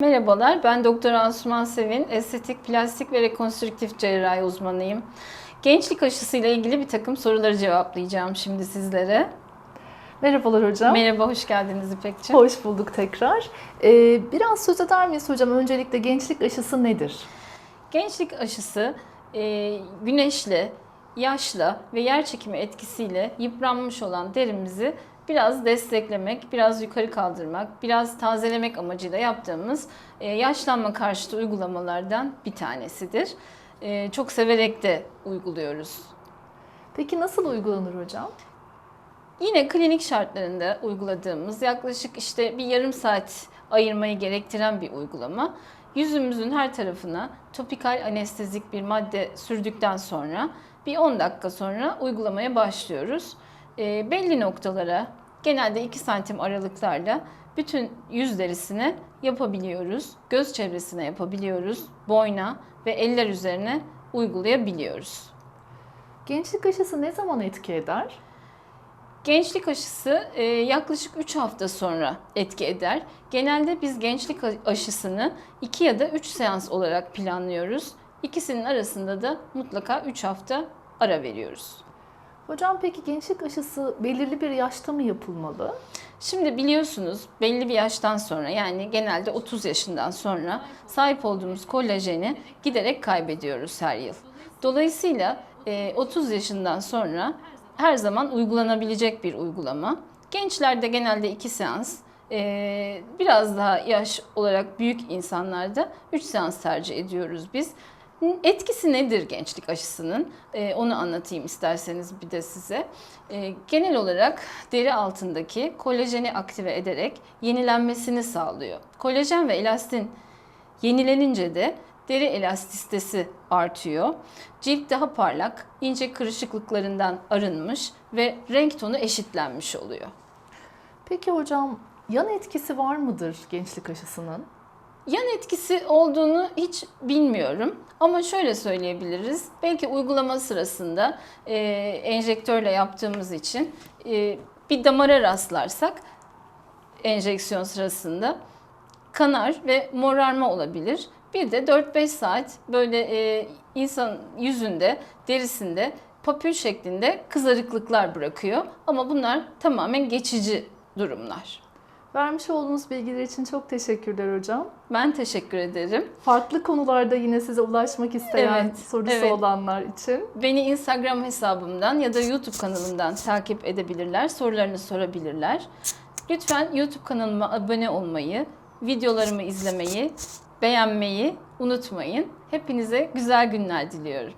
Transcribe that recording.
Merhabalar, ben Doktor Asuman Sevin, estetik, plastik ve rekonstrüktif cerrahi uzmanıyım. Gençlik aşısıyla ilgili bir takım soruları cevaplayacağım şimdi sizlere. Merhabalar hocam. Merhaba, hoş geldiniz İpekçi. Hoş bulduk tekrar. Ee, biraz söz eder miyiz hocam? Öncelikle gençlik aşısı nedir? Gençlik aşısı e, güneşle, yaşla ve yer çekimi etkisiyle yıpranmış olan derimizi biraz desteklemek, biraz yukarı kaldırmak, biraz tazelemek amacıyla yaptığımız e, yaşlanma karşıtı uygulamalardan bir tanesidir. E, çok severek de uyguluyoruz. Peki nasıl uygulanır hocam? Yine klinik şartlarında uyguladığımız yaklaşık işte bir yarım saat ayırmayı gerektiren bir uygulama. Yüzümüzün her tarafına topikal anestezik bir madde sürdükten sonra bir 10 dakika sonra uygulamaya başlıyoruz. E, belli noktalara genelde 2 santim aralıklarla bütün yüz derisine yapabiliyoruz. Göz çevresine yapabiliyoruz. Boyna ve eller üzerine uygulayabiliyoruz. Gençlik aşısı ne zaman etki eder? Gençlik aşısı e, yaklaşık 3 hafta sonra etki eder. Genelde biz gençlik aşısını 2 ya da 3 seans olarak planlıyoruz. İkisinin arasında da mutlaka 3 hafta ara veriyoruz. Hocam peki gençlik aşısı belirli bir yaşta mı yapılmalı? Şimdi biliyorsunuz belli bir yaştan sonra yani genelde 30 yaşından sonra sahip olduğumuz kolajeni giderek kaybediyoruz her yıl. Dolayısıyla e, 30 yaşından sonra her zaman uygulanabilecek bir uygulama. Gençlerde genelde 2 seans, e, biraz daha yaş olarak büyük insanlarda 3 seans tercih ediyoruz biz. Etkisi nedir gençlik aşısının? Ee, onu anlatayım isterseniz bir de size. Ee, genel olarak deri altındaki kolajeni aktive ederek yenilenmesini sağlıyor. Kolajen ve elastin yenilenince de deri elastistesi artıyor. Cilt daha parlak, ince kırışıklıklarından arınmış ve renk tonu eşitlenmiş oluyor. Peki hocam yan etkisi var mıdır gençlik aşısının? Yan etkisi olduğunu hiç bilmiyorum ama şöyle söyleyebiliriz. Belki uygulama sırasında e, enjektörle yaptığımız için e, bir damara rastlarsak enjeksiyon sırasında kanar ve morarma olabilir. Bir de 4-5 saat böyle e, insan yüzünde, derisinde papül şeklinde kızarıklıklar bırakıyor. Ama bunlar tamamen geçici durumlar. Vermiş olduğunuz bilgiler için çok teşekkürler hocam. Ben teşekkür ederim. Farklı konularda yine size ulaşmak isteyen Evet, sorusu evet. olanlar için. Beni Instagram hesabımdan ya da YouTube kanalımdan takip edebilirler, sorularını sorabilirler. Lütfen YouTube kanalıma abone olmayı, videolarımı izlemeyi, beğenmeyi unutmayın. Hepinize güzel günler diliyorum.